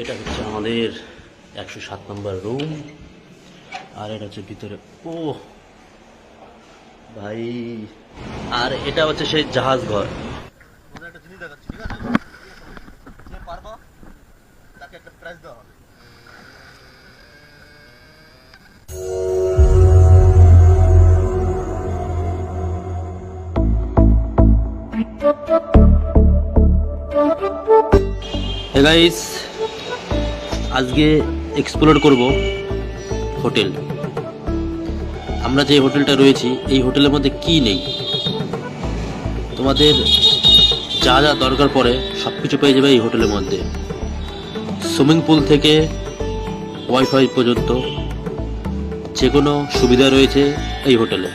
এটা হচ্ছে আমাদের একশো সাত নম্বর রুম আর এটা হচ্ছে ভিতরে ও ভাই, আর এটা হচ্ছে সেই জাহাজ ঘর। একটা প্রাইজ আজকে এক্সপ্লোর করব হোটেল আমরা যে হোটেলটা রয়েছি, এই হোটেলের মধ্যে কি নেই? তোমাদের যা যা দরকার পড়ে সব কিছু পেয়ে যাবে এই হোটেলের মধ্যে। সুইমিং পুল থেকে ওয়াইফাই পর্যন্ত যে কোনো সুবিধা রয়েছে এই হোটেলে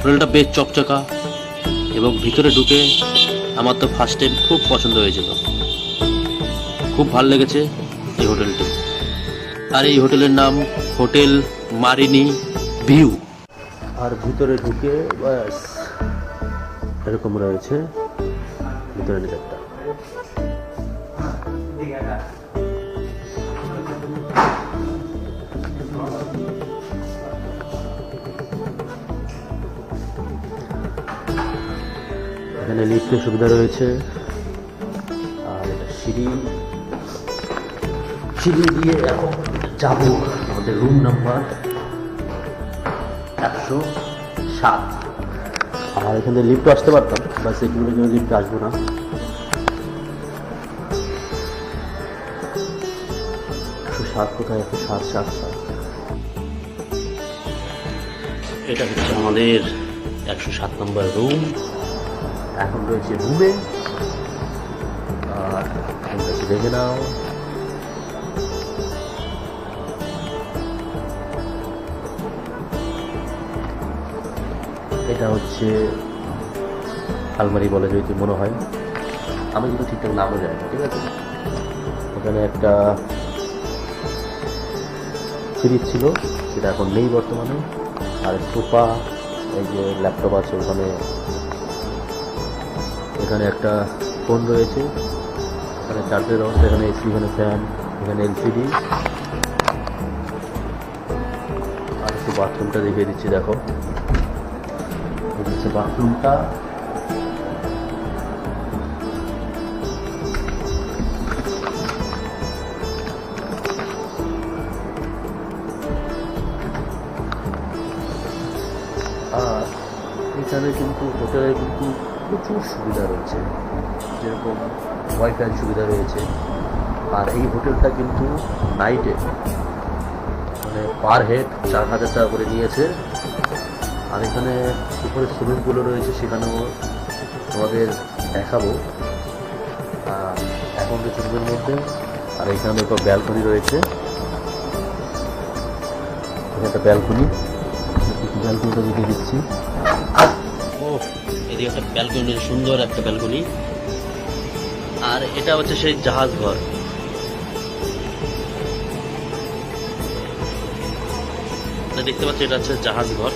হোটেলটা বেশ চকচকা এবং ভিতরে ঢুকে আমার তো ফার্স্ট টাইম খুব পছন্দ হয়েছিল। খুব ভালো লেগেছে। এই হোটেলটি। আর এই হোটেলের নাম হোটেল মারিনি ভিউ। আর ভিতরে ঢুকে ব্যাস, এরকম রয়েছে ভিতরে নিজেরটা। এখানে লিফটের সুবিধা রয়েছে। আর এটা সিঁড়ি। সিঁড়ি দিয়ে এখন যাব আমাদের রুম নাম্বার একশো সাত। আর এখান থেকে লিফট আসতে পারতাম বাস এখানে জন্য লিফ্ট আসব না। একশো সাত কোথায়? একশো সাত সাত সাত। এটা হচ্ছে আমাদের একশো সাত নম্বর রুম এখন রয়েছে রুমে আর দেখে নাও। এটা হচ্ছে আলমারি বলে যদি মনে হয়। আমি কিন্তু ঠিকঠাক নামও জানি না, ঠিক আছে? ওখানে একটা ফ্রিজ ছিল, সেটা এখন নেই বর্তমানে। আর সোফা, এই যে ল্যাপটপ আছে ওখানে। এখানে একটা ফোন রয়েছে। এখানে চার্জের ব্যবস্থা এখানে এসি এখানে ফ্যান এখানে এলসিডি আর একটু বাথরুমটা দেখিয়ে দিচ্ছি, দেখো। হচ্ছে বাথরুমটা। আর এখানে কিন্তু হোটেলে কিন্তু প্রচুর সুবিধা রয়েছে। যেরকম ওয়াইফাই সুবিধা রয়েছে। আর এই হোটেলটা কিন্তু নাইটে মানে পার হেড চার হাজার টাকা করে নিয়েছে। আর এখানে উপরে সুইমিং পুলও রয়েছে, সেখানেও তোমাদের দেখাবো। এখন চুম্বের মধ্যে, আর এখানে একটা ব্যালকনি রয়েছে। একটা ব্যালকনি ব্যালকনিটা দেখিয়ে দিচ্ছি। ও এদিকে একটা ব্যালকনি সুন্দর একটা ব্যালকনি আর এটা হচ্ছে সেই জাহাজ ঘর। দেখতে পাচ্ছি, এটা হচ্ছে জাহাজ ঘর।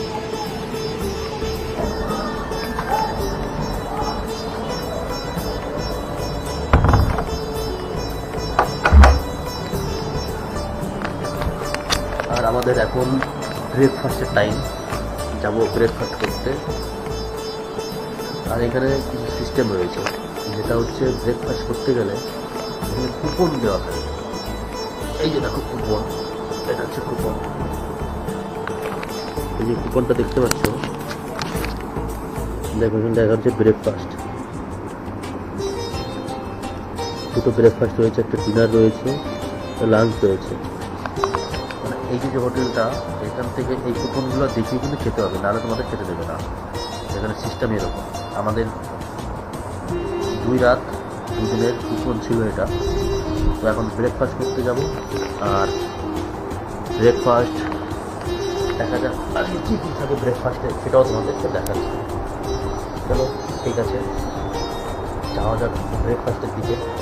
আমাদের এখন ব্রেকফাস্টের টাইম যাব ব্রেকফাস্ট করতে। আর এখানে কিছু সিস্টেম রয়েছে। যেটা হচ্ছে ব্রেকফাস্ট করতে গেলে এখানে কুপন দেওয়া হয়। এই যে দেখো কুপন এটা হচ্ছে কুপন এই যে কুপনটা দেখতে পাচ্ছ? দেখো এখানে দেখা হচ্ছে ব্রেকফাস্ট দুটো ব্রেকফাস্ট রয়েছে, একটা ডিনার রয়েছে লাঞ্চ রয়েছে। এই যে যে হোটেলটা, এখান থেকে এই কুপনগুলো দেখিয়ে কিন্তু খেতে হবে, নাহলে তোমাদের খেতে দেবে না। এখানে সিস্টেম এরকম। আমাদের দুই রাত, দুদিনের কুপন ছিল এটা। তো এখন ব্রেকফাস্ট করতে যাব, আর ব্রেকফাস্ট দেখা যাক। আর কী কী থাকে ব্রেকফাস্টে সেটাও তোমাদেরকে দেখাচ্ছি। চলো, ঠিক আছে। যাওয়া যাক ব্রেকফাস্টের দিকে।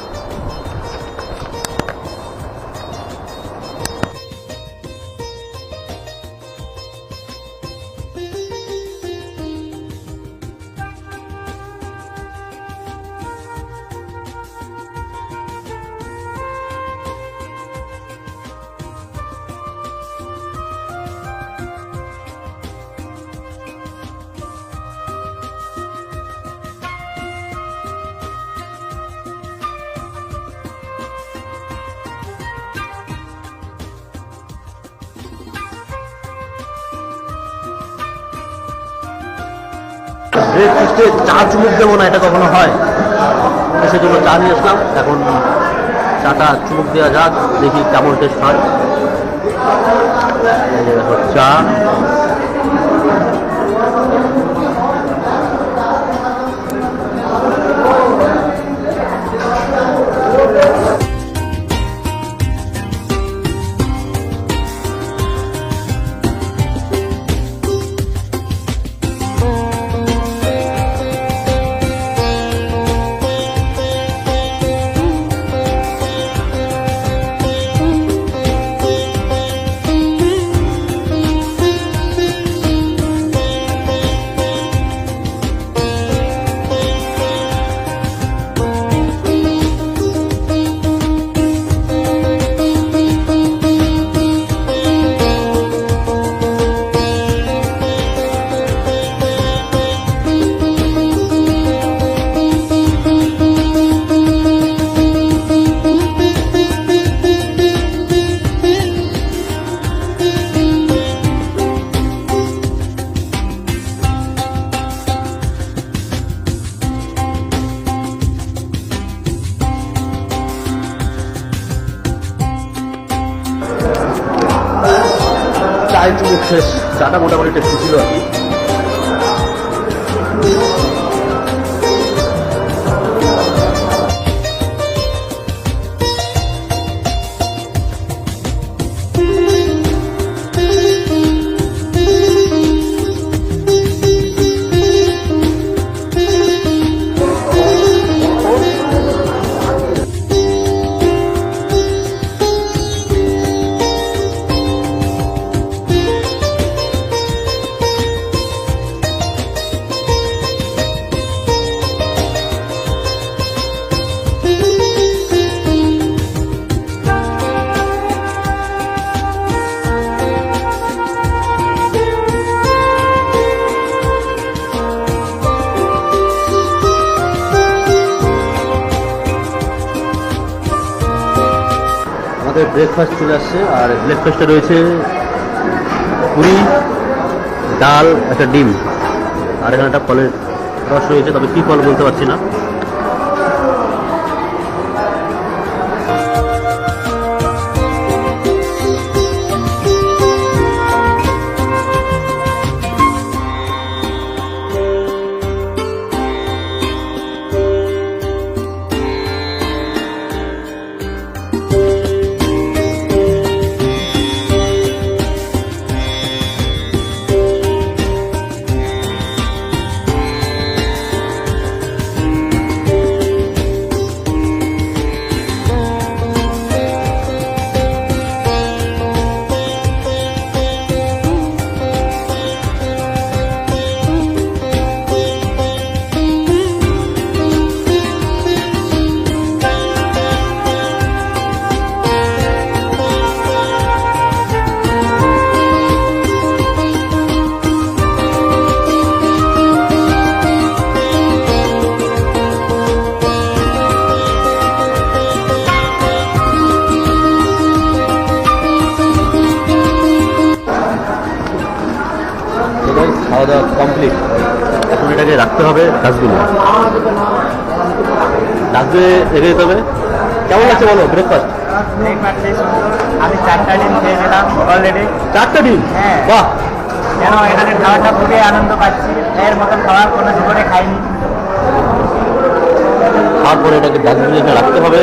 ব্রেকফাস্টে চা চুমুক দেবো না, এটা কখনো হয়। সেজন্য চা নিয়ে আসলাম। এখন চাটা চুমুক দেওয়া যাক, দেখি কেমন টেস্ট হয়। যে চা। চাটা মোটামুটি টেস্টি ছিল। ব্রেকফাস্ট চলে আসছে, আর ব্রেকফাস্টে রয়েছে। পুরি, ডাল, একটা ডিম। আর এখানে একটা ফলের রস রয়েছে, তবে কী ফল বলতে পারছি না। খাওয়া দাওয়া কমপ্লিট এখন এটাকে রাখতে হবে ডাস্টবিনে ডাস্টবিনে রেখে দিতে হবে। কেমন লাগছে বলো ব্রেকফাস্ট আমি চারটা ডিম খেয়ে নিলাম অলরেডি চারটা ডিম? হ্যাঁ। বাহ! যেন এখানে খাওয়াটা খুবই আনন্দ পাচ্ছি। এর মতন খাবার কোনো জীবনে খাইনি। তারপরে এটাকে ডাস্টবিনে রাখতে হবে।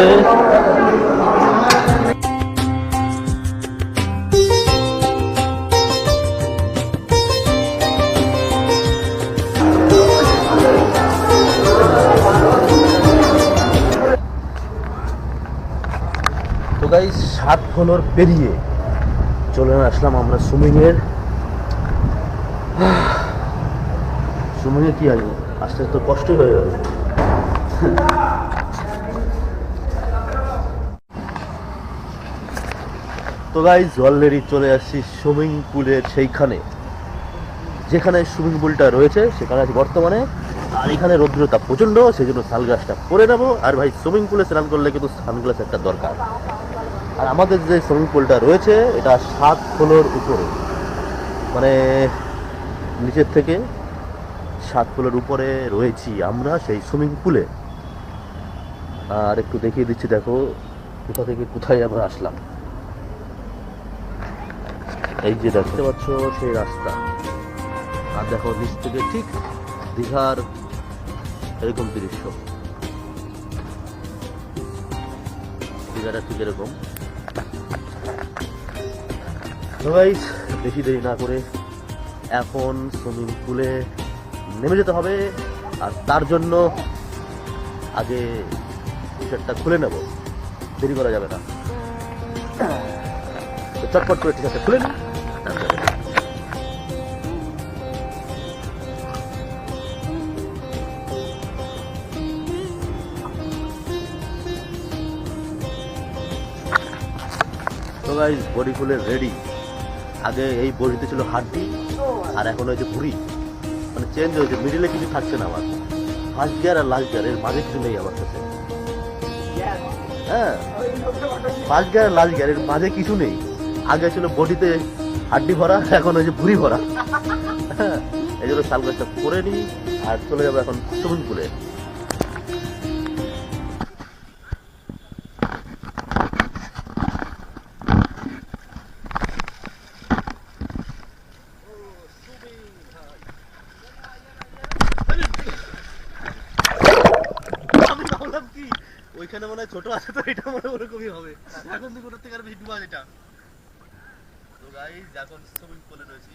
ফলোর পেরিয়ে চলে আসলাম আমরা সুইমিংয়ের সুইমিংয়ে কি আছে আস্তে আস্তে কষ্টই হয়ে যাবে। তো গাইজ অলরেডি চলে আসছি সুইমিং পুলের সেইখানে। যেখানে সুইমিং পুলটা রয়েছে, সেখানে আছি বর্তমানে। আর এখানে রৌদ্রতা প্রচণ্ড সেই জন্য সানগ্লাসটা পরে নেব। আর ভাই সুইমিং পুলে স্নান করলে কিন্তু সানগ্লাস একটা দরকার। আর আমাদের যে সুইমিং পুলটা রয়েছে, এটা সাত ফ্লোর উপরে। মানে নিচের থেকে সাত ফুলের উপরে রয়েছি আমরা সেই সুইমিং পুলে। আর একটু দেখিয়ে দিচ্ছি, দেখো, কোথা থেকে কোথায় আমরা আসলাম। এই যে দেখতে পাচ্ছ সেই রাস্তা। আর দেখো, নিচ থেকে ঠিক দীঘার এরকম দৃশ্য। দীঘাটা ঠিক এরকম। গাইস বেশি দেরি না করে এখন সুইমিং পুলে নেমে যেতে হবে। আর তার জন্য আগে টি শার্টটা খুলে নেব। দেরি করা যাবে না। চটপট করে টি শার্টটা খুলে নিই। গাইস বডি ফুলে রেডি আগে এই বডিতে ছিল হাড্ডি আর এখন হয়েছে ভুড়ি। মানে চেঞ্জ হয়েছে মিডিলে কিছু থাকছে না আমার। ফার্স্ট গিয়ার আর লাস্ট গিয়ার এর মাঝে কিছু নেই আমার কাছে। হ্যাঁ। ফার্স্ট গিয়ার আর লাস্ট গিয়ার এর মাঝে কিছু নেই। আগে ছিল বডিতে হাড্ডি ভরা এখন হয়েছে ভুড়ি ভরা। হ্যাঁ, এই জন্য শাল গাছটা করে নিই আর চলে যাব এখন সুইমিং পুলে। ছোট আছে তো এটা মনে ওরকমই হবে। এখন থেকে ওটার থেকে আর বেশি ডুবা এটা। তো গাইজ এখন সুইমিং পুলে রয়েছি।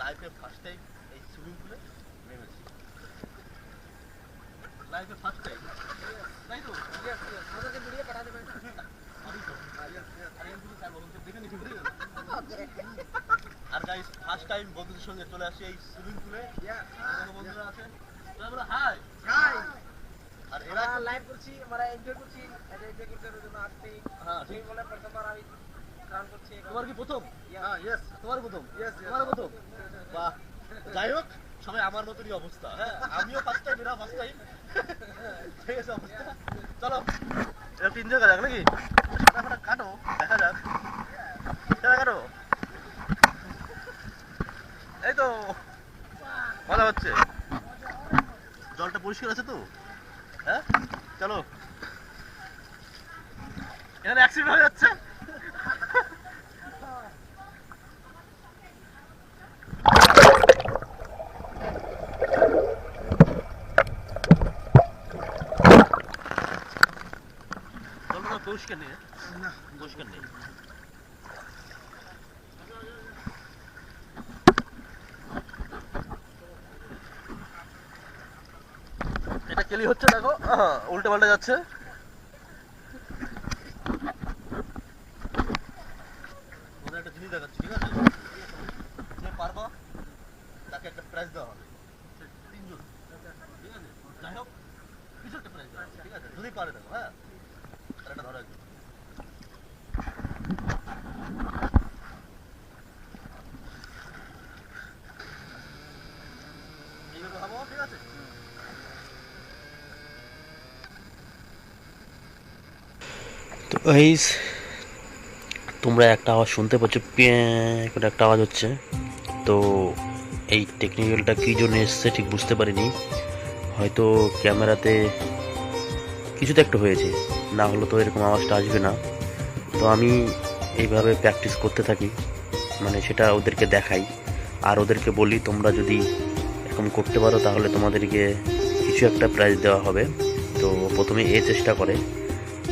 লাইফে ফার্স্ট টাইম এই সুইমিং পুলে নেমেছি। লাইফে ফার্স্ট টাইম তো তো। আরে তো, গাইস ফার্স্ট টাইম বন্ধুদের সঙ্গে চলে আসি এই সুইমিং পুলে বন্ধুরা আছে তো আমরা হাই আর এরা লাইভ করছি আমরা এনজয় করছি এনজয় করতে জন্য আসছি হ্যাঁ ঠিক বলে প্রথমবার আমি স্নান করছি তোমার কি প্রথম? হ্যাঁ ইয়েস তোমার প্রথম? Yes, yes. তোমার প্রথম? বাহ। যাই হোক সবাই আমার মতনই অবস্থা। হ্যাঁ। আমিও ফার্স্ট টাইম এরা ফার্স্ট টাইম ঠিক আছে অবস্থা। চলো এটা এনজয় করা যাক নাকি? কাটো দেখা যাক। কাটো। এই তো মজা হচ্ছে। জলটা পরিষ্কার আছে তো? হ্যাঁ চলো এখানে অ্যাক্সিডেন্ট হয়ে যাচ্ছে জলটা পরিষ্কার নেই না পরিষ্কার নেই হচ্ছে দেখো উল্টে পাল্টে যাচ্ছে তোমাদের একটা জিনিস দেখাচ্ছি ঠিক আছে যে পারবা তাকে একটা প্রাইজ দেওয়া হবে সে তিনজন ঠিক আছে যাই হোক কিছু একটা প্রাইজ দেওয়া হবে, ঠিক আছে যদি পারে দেখো হ্যাঁ তাহলে এটা ধরো একজন এইভাবে ভাবো ঠিক আছে তো গাইস তোমরা একটা আওয়াজ শুনতে পাচ্ছ করে একটা আওয়াজ হচ্ছে। তো এই টেকনিক্যালটা কী জন্য এসছে ঠিক বুঝতে পারিনি। হয়তো ক্যামেরাতে কিছু তো একটা হয়েছে, না হলে তো এরকম আওয়াজটা আসবে না। তো আমি এইভাবে প্র্যাকটিস করতে থাকি মানে সেটা ওদেরকে দেখাই। আর ওদেরকে বলি, তোমরা যদি এরকম করতে পারো, তাহলে তোমাদেরকে কিছু একটা প্রাইজ দেওয়া হবে। তো প্রথমে এ চেষ্টা করে।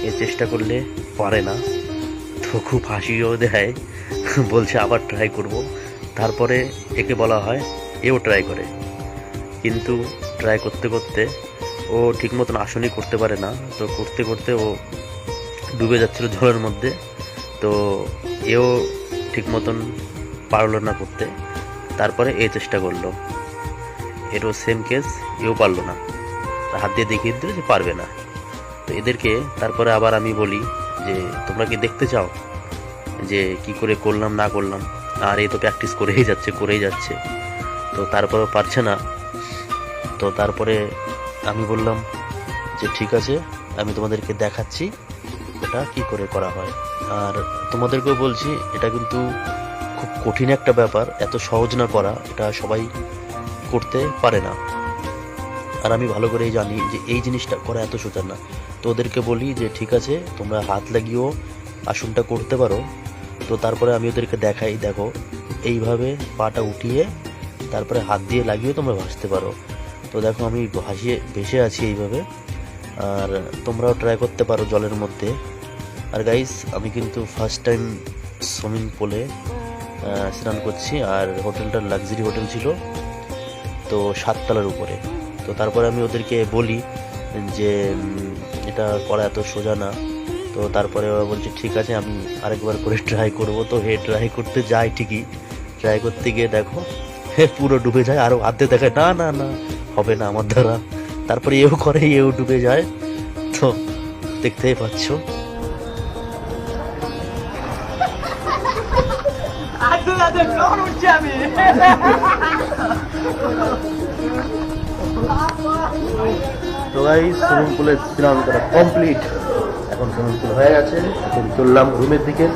এ চেষ্টা করলে পারে না। তো খুব হাসিও দেয়, বলছে আবার ট্রাই করব। তারপরে একে বলা হয়, এও ট্রাই করে। কিন্তু ট্রাই করতে করতে ও ঠিক মতন আসনই করতে পারে না। তো করতে করতে ও ডুবে যাচ্ছিল জলের মধ্যে। তো এও ঠিক মতন পারল না করতে। তারপরে এ চেষ্টা করল। এরও সেম কেস এও পারল না। হাত দিয়ে দেখিয়ে দিল যে পারবে না। তো এদেরকে তারপরে আবার আমি বলি যে, তোমরা কি দেখতে চাও যে কি করে করলাম, না করলাম? আর এই তো প্র্যাকটিস করেই যাচ্ছে করেই যাচ্ছে। তো তারপরেও পারছে না। তো তারপরে আমি বললাম যে, ঠিক আছে, আমি তোমাদেরকে দেখাচ্ছি এটা কি করে করা হয়। আর তোমাদেরকেও বলছি, এটা কিন্তু খুব কঠিন একটা ব্যাপার, এত সহজ না করা, এটা সবাই করতে পারে না। আর আমি ভালো করেই জানি যে এই জিনিসটা করা এত সোজা না। তো ওদেরকে বলি যে, ঠিক আছে, তোমরা হাত লাগিয়েও আসনটা করতে পারো। তো তারপরে আমি ওদেরকে দেখাই, দেখো, এইভাবে পাটা উঠিয়ে তারপরে হাত দিয়ে লাগিয়ে তোমরা ভাসতে পারো। তো দেখো, আমি ভাসিয়ে, ভেসে আছি এইভাবে। আর তোমরাও ট্রাই করতে পারো জলের মধ্যে। আর গাইস আমি কিন্তু ফার্স্ট টাইম সুইমিং পুলে স্নান করছি। আর হোটেলটা লাক্সারি হোটেল ছিল, তো সাততলার উপরে। তো তারপরে আমি ওদেরকে বলি যে এটা করা এত সোজা না। তো তারপরে ওরা বলছে, ঠিক আছে, আমি আরেকবার করে ট্রাই করব। তো হে ট্রাই করতে যাই ঠিকই। ট্রাই করতে গিয়ে দেখো, হে, পুরো ডুবে যায়। আরও আধে দেখায়, না না না, হবে না আমার দ্বারা। তারপরে এও করে, এও ডুবে যায়। তো দেখতেই পাচ্ছ। আমি। তো গাই সুইমিং পুলে স্নান করা কমপ্লিট এখন সুইমিং পুল হয়ে গেছে। এখন চললাম রুমের দিকে।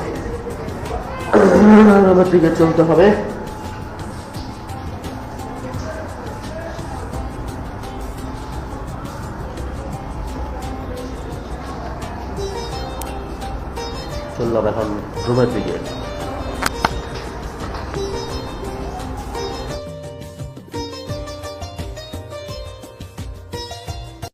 রুমের দিকে চলতে হবে। চললাম এখন রুমের দিকে।